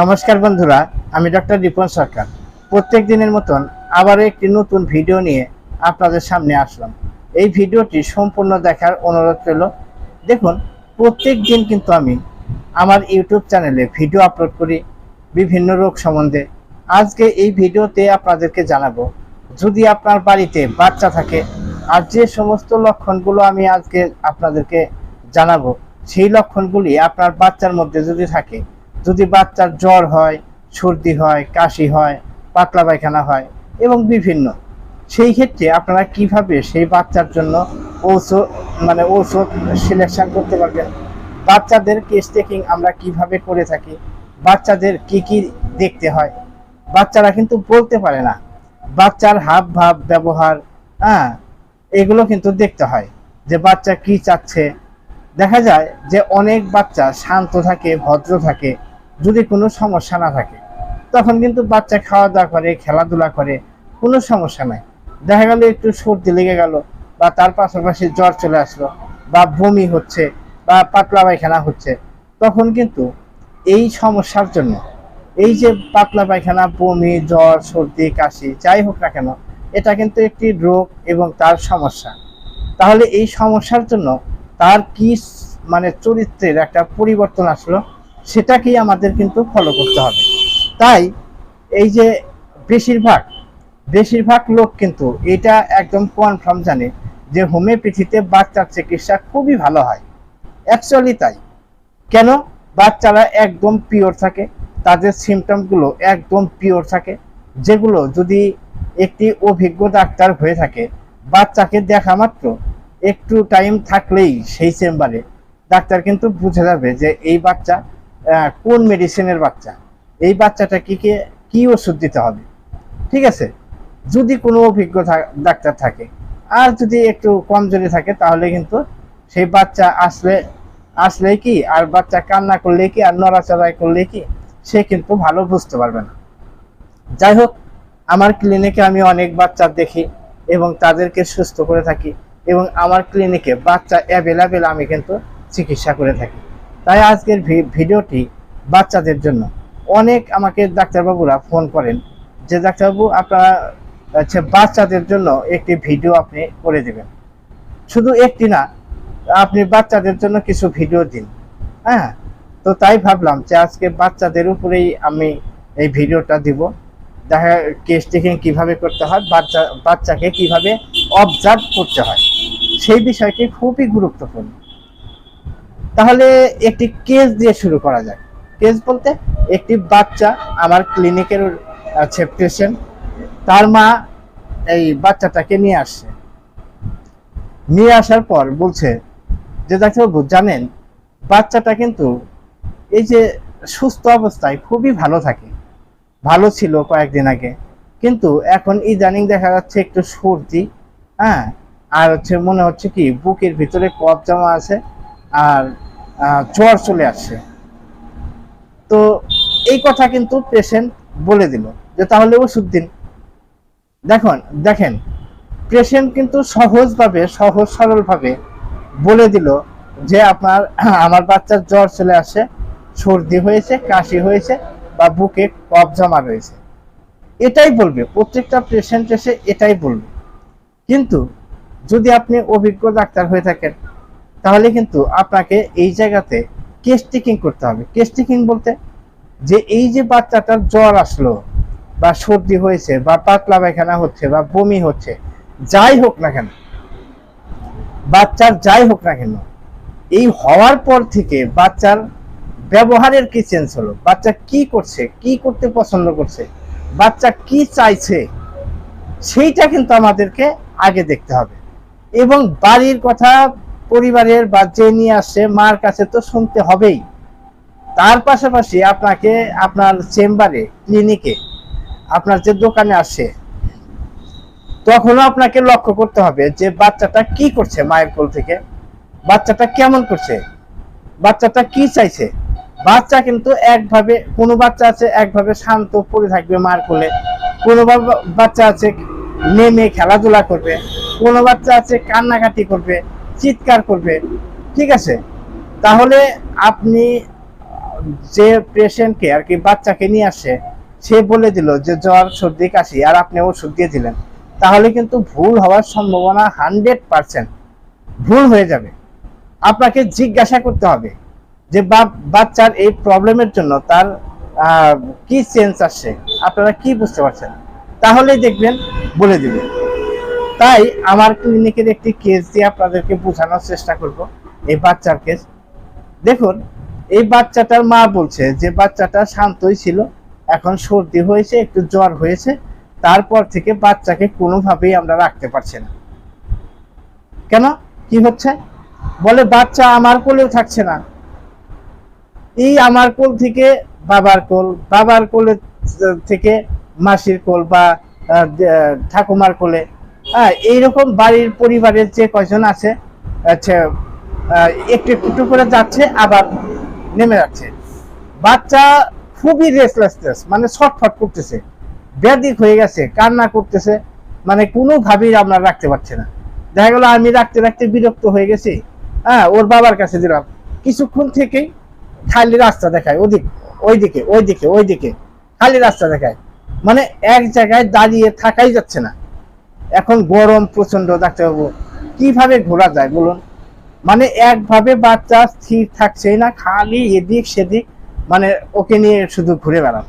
নমস্কার বন্ধুরা, আমি ডক্টর রিপন সরকার। প্রত্যেক দিনের মতন আবারও একটি নতুন ভিডিও নিয়ে আপনাদের সামনে আসলাম। এই ভিডিওটি সম্পূর্ণ দেখার অনুরোধ রইল। দেখুন, প্রত্যেক দিন কিন্তু আমি আমার ইউটিউব চ্যানেলে ভিডিও আপলোড করি বিভিন্ন রোগ সম্বন্ধে। আজকে এই ভিডিওতে আপনাদেরকে জানাব, যদি আপনার বাড়িতে বাচ্চা থাকে, আর যে সমস্ত লক্ষণগুলো আমি আজকে আপনাদেরকে জানাব, সেই লক্ষণগুলি আপনার বাচ্চার মধ্যে যদি থাকে যদি বাচ্চার জ্বর হয়, সর্দি হয়, কাশি হয়, পাতলা পায়খানা হয় এবং বিভিন্ন, সেই ক্ষেত্রে আপনারা কীভাবে সেই বাচ্চার জন্য ঔষধ মানে ঔষধ সিলেকশন করতে পারবেন? বাচ্চাদের কেস টেকিং আমরা কীভাবে করে থাকি? বাচ্চাদের কি কি দেখতে হয়? বাচ্চারা কিন্তু বলতে পারে না। বাচ্চার হাব ভাব, ব্যবহার হ্যাঁ এগুলো কিন্তু দেখতে হয় যে বাচ্চা কি চাচ্ছে। দেখা যায় যে অনেক বাচ্চা শান্ত থাকে, ভদ্র থাকে যদি কোনো সমস্যা না থাকে, তখন কিন্তু বাচ্চা খাওয়া দাওয়া করে, খেলাধুলা করে, কোনো সমস্যা নাই। দেখা গেল একটু সর্দি লেগে গেল বা তার পাশাপাশি জ্বর চলে আসলো বা বমি হচ্ছে বা পাতলা পায়খানা হচ্ছে, তখন কিন্তু এই সমস্যার জন্য এই যে পাতলা পায়খানা, বমি, জ্বর, সর্দি, কাশি, যাই হোক না কেন, এটা কিন্তু একটি রোগ এবং তার সমস্যা। তাহলে এই সমস্যার জন্য তার কি মানে চরিত্রের একটা পরিবর্তন আসলো? সেটাকেই আমাদের কিন্তু ফলো করতে হবে। তাই এই যে বেশিরভাগ বেশিরভাগ লোক কিন্তু এটা একদম কনফার্ম জানে যে হোমিওপ্যাথিতে বাচ্চার চিকিৎসা খুবই ভালো হয়। অ্যাকচুয়ালি তাই। কেন? বাচ্চারা একদম পিওর থাকে, তাদের সিমটমগুলো একদম পিওর থাকে, যেগুলো যদি একটি অভিজ্ঞ ডাক্তার হয়ে থাকে, বাচ্চাকে দেখা মাত্র একটু টাইম থাকলেই সেই চেম্বারে ডাক্তার কিন্তু বুঝে যাবে যে এই বাচ্চা কোন মেডিসিনের বাচ্চা? এই বাচ্চাটা কি ওষুধ দিতে হবে? ঠিক আছে? যদি কোনো অভিজ্ঞ ডাক্তার থাকে, আর যদি একটু কমজোরি থাকে, তাহলে কিন্তু সেই বাচ্চা আসলে আসলে কি, আর বাচ্চা কান্না করলে কি, আর নড়াচড়াই করলে কি, সে কিন্তু ভালো বুঝতে পারবে না। যাই হোক, আমার ক্লিনিকে আমি অনেক বাচ্চা দেখি এবং তাদেরকে সুস্থ করে থাকি এবং আমার ক্লিনিকে বাচ্চা অ্যাভেলেবেল আমি কিন্তু চিকিৎসা করে থাকি। তাই আজকের ভিডিওটি বাচ্চাদের জন্য। অনেক আমাকে ডাক্তারবাবুরা ফোন করেন যে, ডাক্তারবাবু, আপনারা, হচ্ছে বাচ্চাদের জন্য একটি ভিডিও আপনি করে দেবেন। শুধু একটি না, আপনি বাচ্চাদের জন্য কিছু ভিডিও দিন। হ্যাঁ তো তাই ভাবলাম যে আজকে বাচ্চাদের উপরেই আমি এই ভিডিওটা দিব। দেখা কেস টেকিং কীভাবে করতে হয়, বাচ্চা বাচ্চাকে কীভাবে অবজার্ভ করতে হয়। সেই বিষয়টি খুবই গুরুত্বপূর্ণ। তাহলে একটি কেস দিয়ে শুরু করা যায় কেস বলতে একটি বাচ্চা আমার ক্লিনিকের আছে পেশেন্ট তার মা এই বাচ্চাটাকে নিয়ে আসছে। নিয়ে আসার পর বলছে যে ডাক্তারবাবু জানেন, বাচ্চাটা কিন্তু এই যে সুস্থ অবস্থায় খুবই ভালো থাকে। ভালো ছিল কয়েকদিন আগে। কিন্তু এখন ইদানিং দেখা যাচ্ছে একটু সর্দি হ্যাঁ? আর হচ্ছে মনে হচ্ছে কি, বুকের ভিতরে কফ জমা আছে। আর জ্বর চলে আসছে। তো এই কথা কিন্তু পেশেন্ট বলে দিল যে, তাহলে ওষুধ দিন। দেখুন, দেখেন, পেশেন্ট কিন্তু সহজভাবে, সহজ সরলভাবে বলে দিল যে, আপনার, আমার বাচ্চার জ্বর চলে আসে, সর্দি হয়েছে, কাশি হয়েছে বা বুকে কফ জমা রয়েছে। এটাই বলবে, প্রত্যেকটা পেশেন্ট এসে এটাই বলবে। কিন্তু যদি আপনি অভিজ্ঞ ডাক্তার হয়ে থাকেন তাহলে কিন্তু আপনাকে এই জায়গাতে কেস টেকিং করতে হবে। কেস টেকিং বলতে যে এই যে বাচ্চাটার জ্বর আসলো, বা সর্দি হয়েছে, বা পাতলা পায়খানা হচ্ছে, বা বমি হচ্ছে, যাই হোক না কেন, বাচ্চার যাই হোক না কেন, এই হওয়ার পর থেকে বাচ্চার ব্যবহারের কি চেঞ্জ হলো? বাচ্চা কি করছে? কি করতে পছন্দ করছে? বাচ্চা কি চাইছে? সেইটা কিন্তু আমাদেরকে আগে দেখতে হবে। এবং বাড়ির কথা পরিবারের বা যে নিয়ে আসছে, মার কাছে তো শুনতে হবেই। তার পাশাপাশি আপনাকে আপনার চেম্বারে, ক্লিনিকে আপনার যে দোকানে আসে তখনও আপনাকে লক্ষ্য করতে হবে যে বাচ্চাটা কি করছে মায়ের কোল থেকে, বাচ্চাটা কেমন করছে, বাচ্চাটা কি চাইছে। বাচ্চা কিন্তু একভাবে, কোনো বাচ্চা আছে একভাবে শান্ত পড়ে থাকবে মার কোলে, কোনো বাচ্চা আছে নেমে খেলাধুলা করবে, কোনো বাচ্চা আছে কান্নাকাটি করবে চিৎকার করবে। ঠিক আছে? তাহলে আপনি যে পেশেন্টকে আর কি বাচ্চাকে নিয়ে আসে, সে বলে দিল যে, জ্বর, সর্দি, কাশি। আর আপনি ওষুধ দিয়ে দিলেন। তাহলে কিন্তু ভুল হওয়ার সম্ভাবনা হান্ড্রেড পার্সেন্ট ভুল হয়ে যাবে। আপনাকে জিজ্ঞাসা করতে হবে যে বাচ্চার এই প্রবলেমের জন্য তার কি চেঞ্জ আসছে? আপনারা কি বুঝতে পারছেন? তাহলেই দেখবেন, বলে দিবে। তাই আমার ক্লিনিকের একটি কেস দিয়ে আপনাদেরকে বোঝানোর চেষ্টা করব, এই বাচ্চার কেস দেখুন, এই বাচ্চাটার মা বলছে যে বাচ্চাটা শান্তই ছিল, এখন সর্দি হয়েছে, একটু জ্বর হয়েছে, তারপর থেকে বাচ্চাকে কোনোভাবেই আমরা রাখতে পারছি না। কেন? কি হচ্ছে? বলে, বাচ্চা আমার কোলেও থাকছে না। এই আমার কোল থেকে বাবার কোল, বাবার কোলে থেকে মাসির কোল বা ঠাকুমার কোলে হ্যাঁ এইরকম বাড়ির পরিবারের যে কয়জন আছে একটু একটু করে যাচ্ছে, আবার নেমে যাচ্ছে। বাচ্চা খুবই রেসলেসনেস মানে ছটফট করতেছে ব্যাধিক হয়ে গেছে, কান্না করতেছে মানে কোনোভাবেই আমরা রাখতে পারছি না। দেখা গেল আমি রাখতে রাখতে বিরক্ত হয়ে গেছি হ্যাঁ ওর বাবার কাছে দিলাম। কিছুক্ষণ থেকেই খালি রাস্তা দেখায়, ওদিক, ওইদিকে ওইদিকে ওইদিকে, খালি রাস্তা দেখায়। মানে এক জায়গায় দাঁড়িয়ে থাকাই যাচ্ছে না। এখন গরম প্রচণ্ড ডাক্তারবাবু, কীভাবে ঘোরা যায় বলুন? মানে একভাবে বাচ্চা স্থির থাকছেই না, খালি এদিক সেদিক মানে ওকে নিয়ে শুধু ঘুরে বেড়ান।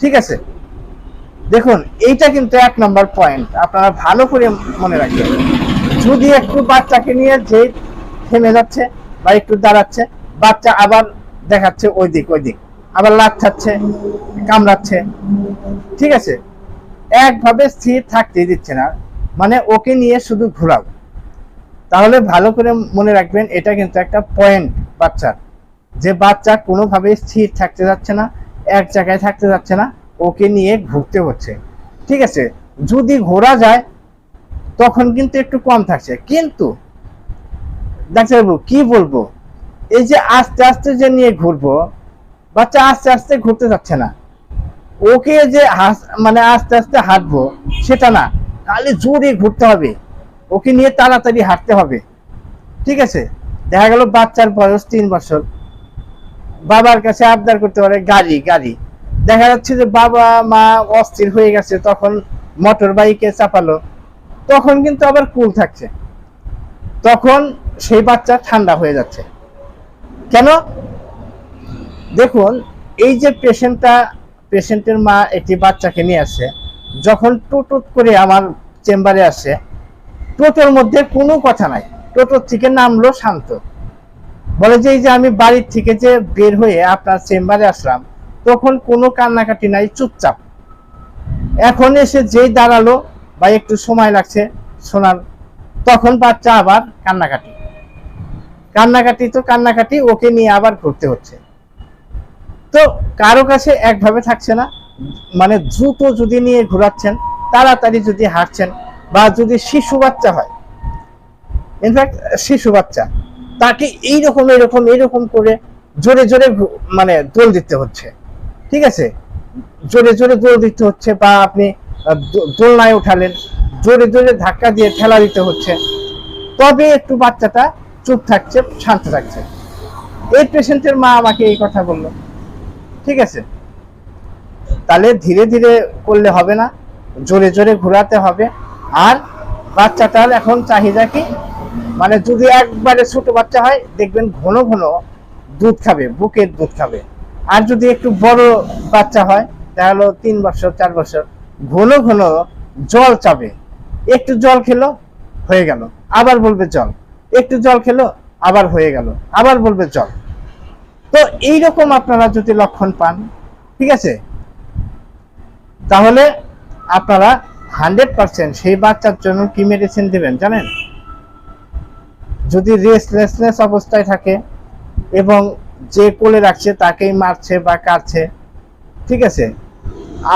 ঠিক আছে? দেখুন, এইটা কিন্তু এক নম্বর পয়েন্ট আপনারা ভালো করে মনে রাখবেন। যদি একটু বাচ্চাকে নিয়ে যে থেমে যাচ্ছে বা একটু দাঁড়াচ্ছে, বাচ্চা আবার দেখাচ্ছে ওই দিক ওই দিক আবার লাচ্ছাচ্ছে কামড়াচ্ছে। ঠিক আছে? একভাবে স্থির থাকতে দিচ্ছে না। মানে ওকে নিয়ে শুধু ঘোরাও। তাহলে ভালো করে মনে রাখবেন, এটা কিন্তু একটা পয়েন্ট বাচ্চার যে বাচ্চা কোনোভাবে স্থির থাকতে যাচ্ছে না, এক জায়গায় থাকতে যাচ্ছে না, ওকে নিয়ে ঘুরতে হচ্ছে। ঠিক আছে? যদি ঘোরা যায়, তখন কিন্তু একটু কম থাকছে। কিন্তু, ডাক্তারবাবু, কি বলব? এই যে আস্তে আস্তে যে নিয়ে ঘুরবো, বাচ্চা আস্তে আস্তে ঘুরতে যাচ্ছে না। ওকে যে মানে আস্তে আস্তে হাঁটবো, সেটা না। খালি জোরে ঘুরতে হবে। ওকে নিয়ে তাড়াতাড়ি হাঁটতে হবে। ঠিক আছে? দেখা গেল বাচ্চার বয়স তিন বছর। বাবার কাছে আবদার করতে পারে, গাড়ি গাড়ি। দেখা যাচ্ছে যে বাবা, মা অস্থির হয়ে গেছে, তখন মোটর বাইকে চাপালো। তখন কিন্তু আবার কুল থাকছে। তখন সেই বাচ্চা ঠান্ডা হয়ে যাচ্ছে। কেন? দেখুন, এই যে পেশেন্টটা পেশেন্টের মা একটি বাচ্চাকে নিয়ে আসে। যখন টুটুট করে আমার চেম্বারে আসে, টোটোর মধ্যে কোনো কথা নাই। টোটোর থেকে নামলো শান্ত। বলে যে, এই যে আমি বাড়ির থেকে যে বের হয়ে আপনার চেম্বারে আসলাম, তখন কোনো কান্নাকাটি নাই, চুপচাপ। এখন এসে যেই দাঁড়াল, বা একটু সময় লাগছে শোনার। তখন বাচ্চা আবার কান্নাকাটি। কান্নাকাটি তো কান্নাকাটি, ওকে নিয়ে আবার করতে হচ্ছে। তো কারও কাছে একভাবে থাকছে না। মানে দ্রুত যদি নিয়ে ঘোরাচ্ছেন, তাড়াতাড়ি যদি হাঁটছেন বা যদি শিশু বাচ্চা হয় ইনফ্যাক্ট শিশু বাচ্চা, তাকে এইরকম এরকম এরকম করে জোরে জোরে মানে দোল দিতে হচ্ছে। ঠিক আছে? জোরে জোরে দোল দিতে হচ্ছে বা আপনি দোলনায় উঠালেন, জোরে জোরে ধাক্কা দিয়ে ঠেলা দিতে হচ্ছে, তবে একটু বাচ্চাটা চুপ থাকছে, শান্ত থাকছে। এই পেশেন্টের মা আমাকে এই কথা বলল। ঠিক আছে? তাহলে ধীরে ধীরে করলে হবে না, জোরে জোরে ঘোরাতে হবে। আর বাচ্চাটার এখন চাহিদা কি? মানে যদি একবারে ছোট বাচ্চা হয়, দেখবেন ঘন ঘন দুধ খাবে, বুকের দুধ খাবে। আর যদি একটু বড় বাচ্চা হয়, তাহলে তিন বছর, চার বছর ঘন ঘন জল চাবে। একটু জল খেলো, হয়ে গেল। আবার বলবে জল একটু জল খেলো, আবার হয়ে গেল। আবার বলবে জল তো এইরকম আপনারা যদি লক্ষণ পান, ঠিক আছে? তাহলে আপনারা হান্ড্রেড পার্সেন্ট সেই বাচ্চার জন্য কি মেডিসিন দেবেন জানেন? যদি রেস্টলেসনেস অবস্থায় থাকে এবং যে কোলে রাখছে তাকেই মারছে বা কাটছে, ঠিক আছে?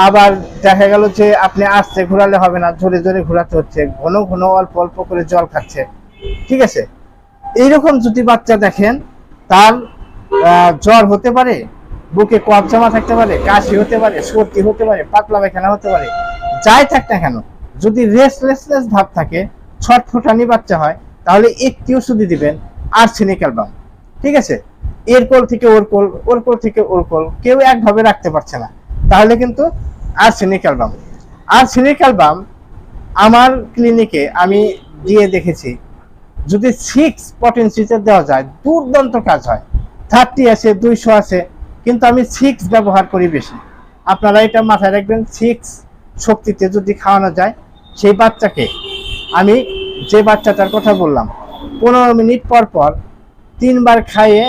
আবার দেখা গেল যে আপনি আসতে ঘোরালে হবে না, জোরে জোরে ঘোরাতে হচ্ছে, ঘন ঘন অল্প অল্প করে জল খাচ্ছে, ঠিক আছে? এইরকম যদি বাচ্চা দেখেন, তার জ্বর হতে পারে, বুকে কফ জমা থাকতে পারে, কাশি হতে পারে, সর্দি হতে পারে, পাতলা পায়খানা হতে পারে, যাই থাক না কেন, যদি রেস্টলেসনেস ভাব থাকে, ছটফটানি বাচ্চা হয়, তাহলে একটি ওষুধই দিবেন আর্সেনিক অ্যালবাম ঠিক আছে? এর কোল থেকে ওর কোল ওর কোল থেকে ওর কোল কেউ একভাবে রাখতে পারছে না, তাহলে কিন্তু আর্সেনিক অ্যালবাম আর্সেনিক অ্যালবাম আমার ক্লিনিকে আমি দিয়ে দেখেছি, যদি সিক্স পটেন্সিতে দেওয়া যায়, দুর্দান্ত কাজ হয়। থার্টি আছে, দুইশো আছে, কিন্তু আমি সিক্স ব্যবহার করি বেশি। আপনারা এটা মাথায় রাখবেন সিক্স শক্তিতে যদি খাওয়ানো যায়, সেই বাচ্চাকে আমি যে বাচ্চাটার কথা বললাম, পনেরো মিনিট পর পর তিনবার খাইয়ে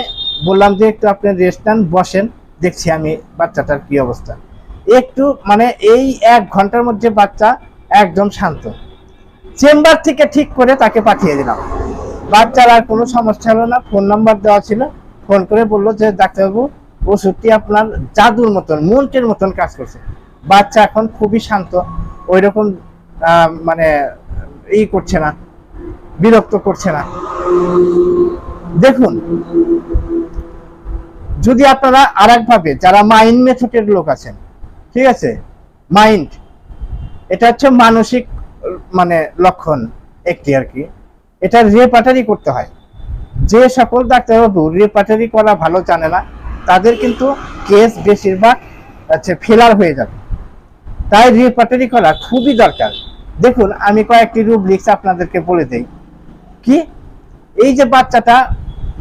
বললাম যে, একটু আপনি রেস্ট নেন, বসেন, দেখছি আমি বাচ্চাটার কি অবস্থা। একটু মানে এই এক ঘণ্টার মধ্যে বাচ্চা একদম শান্ত। চেম্বার থেকে ঠিক করে তাকে পাঠিয়ে দিলাম। বাচ্চার আর কোনো সমস্যা হলো না, ফোন নাম্বার দেওয়া ছিল। ফোন করে বলল যে, ডাক্তারবাবু, ওষুধটি আপনার জাদুর মতন, মন্ত্রের মতন কাজ করছে। বাচ্চা এখন খুবই শান্ত ওই রকম মানে ই করছে না, বিরক্ত করছে না। দেখুন, যদি আপনারা আর একভাবে যারা মাইন্ড মেথডের লোক আছেন, ঠিক আছে? মাইন্ড, এটা হচ্ছে মানসিক মানে লক্ষণ একটি আর কি। এটা রেপাটারি করতে হয়। যে সকল ডাক্তারবাবু রেপাটারি করা ভালো জানে না, তাদের কিন্তু কেস বেশিরভাগ হচ্ছে ফেলার হয়ে যাবে। তাই রেপাটারি করা খুবই দরকার। দেখুন, আমি কয়েকটি রুব্রিক্স আপনাদেরকে বলে দেই। কি? এই যে বাচ্চাটা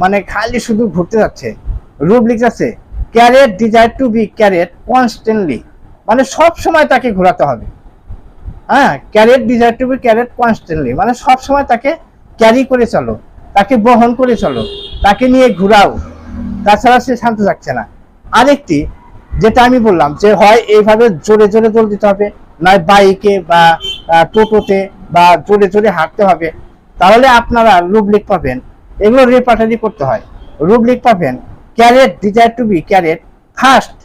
মানে খালি শুধু ঘুরতে যাচ্ছে রুব্রিক্স আছে carrot desire to be carrot constantly মানে সব সময় তাকে ঘোরাতে হবে। হ্যাঁ carrot desire to be carrot constantly মানে সব সময় তাকে ক্যারি করে চলো। তাকে বহন করে চলো, তাকে নিয়ে ঘুরাও। তাছাড়া সে শান্ত থাকছে না। আরেকটি, যেটা আমি বললাম যে হয় এইভাবে জোরে জোরে দৌড় দিতে হবে, নয় বাইকে বা টোটোতে বা জোরে জোরে হাঁটতে হবে, তাহলে আপনারা রুবলিক পাবেন। এগুলো রেপাটারি করতে হয়। রুবলিক পাবেন carrot desire to be carrot first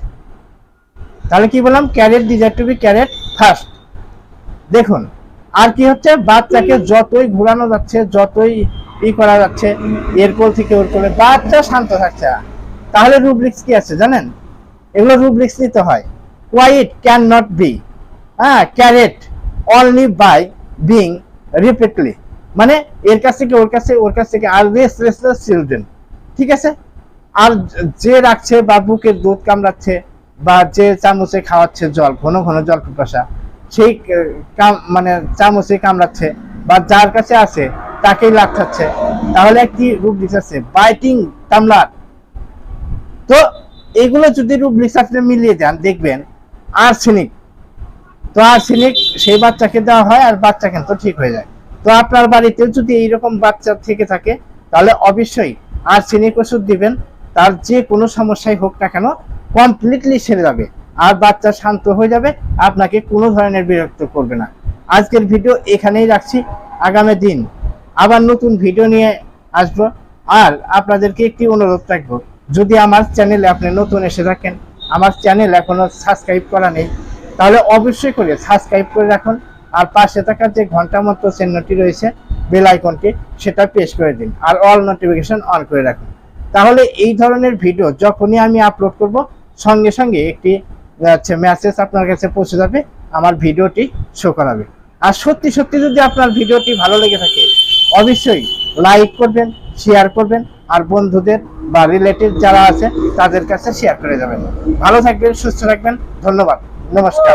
তাহলে কি বললাম? Carrot desire to be carrot first দেখুন, আর কি হচ্ছে? বাচ্চাকে যতই ঘোরানো যাচ্ছে, যতই ই করা যাচ্ছে, এর কোল থেকে ওর কোলে বাচ্চা শান্ত থাকছে না। তাহলে রুব্রিক্স কি আছে জানেন? এগুলো রুব্রিক্স নিতে হয়। কোয়াইট ক্যান নট বি হ্যাঁ carrot only by being repeatedly মানে এর কাছ থেকে ওর কাছে, ওর কাছ থেকে আর রেস্টলেস চিলড্রেন ঠিক আছে? আর যে রাখছে বা বুকের দুধ কামড়াচ্ছে বা যে চামচে খাওয়াচ্ছে জল, ঘন ঘন জল পিপাসা সেই কাম- মানে চামচে কামড়াচ্ছে বা যার কাছে আছে তাকেই লাগাচ্ছে তাহলে একটি রূপ দিচ্ছে বাইটিং কামলার তো এগুলো যদি রূপ আপনি মিলিয়ে দেন দেখবেন আর্সেনিক তো আর্সেনিক সেই বাচ্চাকে দেওয়া হয় আর বাচ্চা কিন্তু ঠিক হয়ে যায়। তো আপনার বাড়িতেও যদি এইরকম বাচ্চা থেকে থাকে, তাহলে অবশ্যই আর্সেনিক ওষুধ দিবেন। তার যে কোনো সমস্যাই হোক না কেন কমপ্লিটলি সেরে যাবে। আর বাচ্চা শান্ত হয়ে যাবে, আপনাকে কোনো ধরনের বিরক্ত করবে না। আজকের ভিডিও এখানেই রাখছি। আগামী দিন আবার নতুন ভিডিও নিয়ে আসব। আর আপনাদেরকে একটি অনুরোধ রাখব, যদি আমার চ্যানেলে আপনি নতুন এসে থাকেন, আমার চ্যানেল এখনও সাবস্ক্রাইব করা নেই, তাহলে অবশ্যই করে সাবস্ক্রাইব করে রাখুন। আর পাশে থাকার যে ঘণ্টা মতো চিহ্নটি রয়েছে বেল আইকনটি সেটা প্রেস করে দিন আর অল নোটিফিকেশন অন করে রাখুন। তাহলে এই ধরনের ভিডিও যখনই আমি আপলোড করব, সঙ্গে সঙ্গে একটি, হচ্ছে মেসেজ আপনার কাছে পৌঁছে যাবে, আমার ভিডিওটি শো করাবে। আর সত্যি সত্যি যদি আপনার ভিডিওটি ভালো লেগে থাকে অবশ্যই লাইক করবেন শেয়ার করবেন, আর বন্ধুদের বা রিলেটিভ যারা আছে, তাদের কাছে শেয়ার করে যাবেন। ভালো থাকবেন, সুস্থ থাকবেন, ধন্যবাদ, নমস্কার।